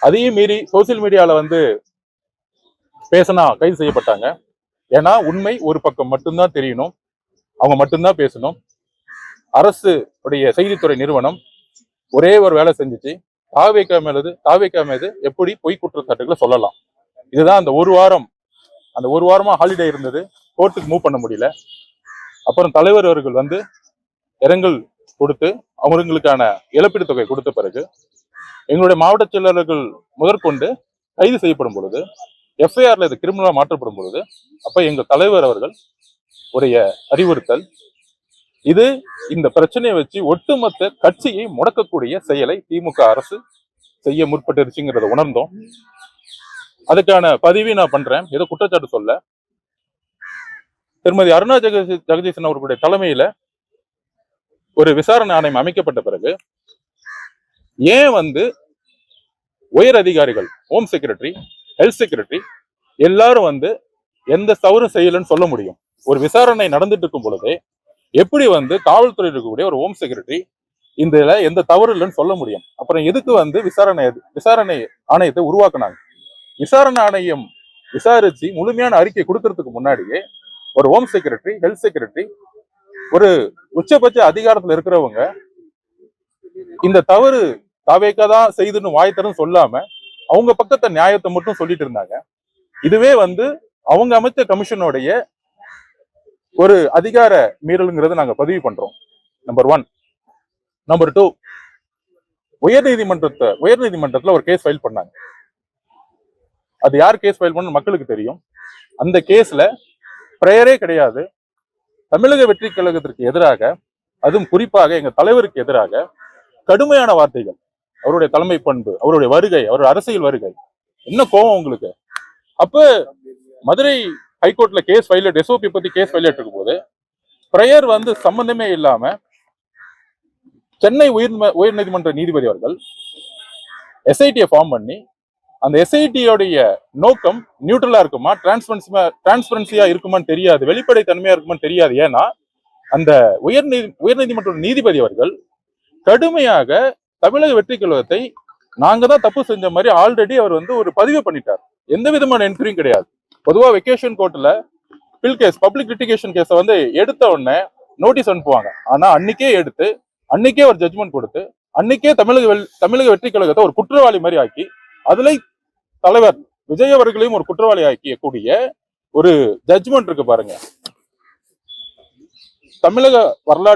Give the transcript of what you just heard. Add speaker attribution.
Speaker 1: அதையும் மீறி சோசியல் மீடியால வந்து பேசினா கைது செய்யப்பட்டாங்க. ஏன்னா உண்மை ஒரு பக்கம் மட்டும்தான் தெரியணும். அவங்க மட்டும்தான் பேசணும். அரசு உடைய செய்தித்துறை நிறுவனம் ஒரே ஒரு வேலை செஞ்சுச்சு. தாவேக்கா மேலது தாவேக்கா மீது எப்படி பொய் குற்றச்சாட்டுகளை சொல்லலாம்? இதுதான் அந்த ஒரு வாரம் அந்த ஒரு வாரமா ஹாலிடே இருந்தது. கோர்ட்டுக்கு மூவ் பண்ண முடியல. அப்புறம் தலைவர் அவர்கள் வந்து இரங்கல் கொடுத்து அவங்களுக்கான இழப்பீடு தொகை கொடுத்த பிறகு எங்களுடைய மாவட்ட செயலாளர்கள் முதற்கொண்டு கைது செய்யப்படும் பொழுது எஃப்ஐஆர்ல இது கிரிமினலா மாற்றப்படும் பொழுது அப்ப எங்க தலைவர் அவர்கள் உடைய அறிவுறுத்தல் இது இந்த பிரச்சனையை வச்சு ஒட்டுமொத்த கட்சியை முடக்கக்கூடிய செயலை திமுக அரசு செய்ய முற்பட்டுருச்சுங்கிறத உணர்ந்தோம். அதுக்கான பதிவை நான் பண்றேன். ஏதோ குற்றச்சாட்டு சொல்ல. திருமதி அருணா ஜெகதீஷ் ஜெகதீசன் அவர்களுடைய தலைமையில ஒரு விசாரணை ஆணையம் அமைக்கப்பட்ட பிறகு ஏன் வந்து உயர் அதிகாரிகள் ஹோம் செக்ரட்டரி ஹெல்த் செக்ரட்டரி எல்லாரும் வந்து எந்த தவறும் செய்யலன்னு சொல்ல முடியும்? ஒரு விசாரணை நடந்துட்டு இருக்கும் பொழுதே எப்படி வந்து காவல்துறை இருக்கக்கூடிய ஒரு ஹோம் செக்ரட்டரி இந்த இதுல எந்த தவறு இல்லைன்னு சொல்ல முடியும்? அப்புறம் எதுக்கு வந்து விசாரணை விசாரணை ஆணையத்தை உருவாக்குனாங்க? விசாரணை ஆணையம் விசாரிச்சு முழுமையான அறிக்கை கொடுக்கறதுக்கு முன்னாடியே ஒரு ஹோம் செக்ரட்டரி ஹெல்த் செக்ரட்டரி ஒரு உச்சபட்ச அதிகாரத்துல இருக்கிறவங்க இந்த தவறு தாவேக்கா தான் செய்துன்னு வாய்த்தரும் சொல்லாம அவங்க பக்கத்தை நியாயத்தை மட்டும் சொல்லிட்டு இருந்தாங்க. இதுவே வந்து அவங்க அமைச்ச கமிஷனுடைய ஒரு அதிகார மீறலுங்கிறத நாங்க பதிவு பண்றோம். நம்பர் ஒன் நம்பர் டூ உயர் நீதிமன்றத்தை உயர் நீதிமன்றத்துல ஒரு கேஸ் ஃபைல் பண்ணாங்க. அது யார் கேஸ் ஃபைல் பண்ண மக்களுக்கு தெரியும். அந்த கேஸ்ல பிரேயரே கிடையாது. தமிழக வெற்றி கழகத்திற்கு எதிராக அதுவும் குறிப்பாக எங்க தலைவருக்கு எதிராக கடுமையான வார்த்தைகள். அவருடைய தலைமை பண்பு அவருடைய வருகை அவருடைய அரசியல் வருகை. என்ன கோபம் உங்களுக்கு? அப்ப மதுரை ஹைகோர்ட்ல கேஸ் ஃபைல் எஸ்ஓபி பத்தி கேஸ் ஃபைல் இருக்கும் போது பிரேயர் வந்து சம்பந்தமே இல்லாம சென்னை உயர் உயர் நீதிமன்ற நீதிபதி அவர்கள் எஸ்ஐடியை ஃபார்ம் பண்ணி அந்த எஸ்ஐடியோடைய நோக்கம் நியூட்ரலா இருக்குமா? டிரான்ஸ்பரன்சியா டிரான்ஸ்பரன்சியா இருக்குமான்னு தெரியாது. வெளிப்படை தன்மையா இருக்குமான்னு தெரியாது. ஏன்னா அந்த உயர் நீதி உயர்நீதிமன்ற நீதிபதி அவர்கள் கடுமையாக தமிழக வெற்றி கழகத்தை நாங்க தான் தப்பு செஞ்ச மாதிரி ஆல்ரெடி அவர் வந்து ஒரு பதிவு பண்ணிட்டார். எந்த விதமான என்ட்ரியும் கிடையாது. பொதுவாக வெக்கேஷன் கோர்ட்ல பில் கேஸ் பப்ளிக் லிட்டிகேஷன் கேஸை வந்து எடுத்த உடனே நோட்டீஸ் அனுப்புவாங்க. ஆனா அன்னைக்கே எடுத்து அன்னைக்கே ஒரு ஜட்மெண்ட் கொடுத்து அன்னைக்கே தமிழக தமிழக வெற்றி கழகத்தை ஒரு குற்றவாளி மாதிரி ஆக்கி அதுல தலைவர் விஜய் அவர்களையும் ஒரு குற்றவாளி ஆக்கக்கூடிய ஒரு ஜட்ஜ்மெண்ட் இருக்கு பாருங்க. தமிழக வரலாற்று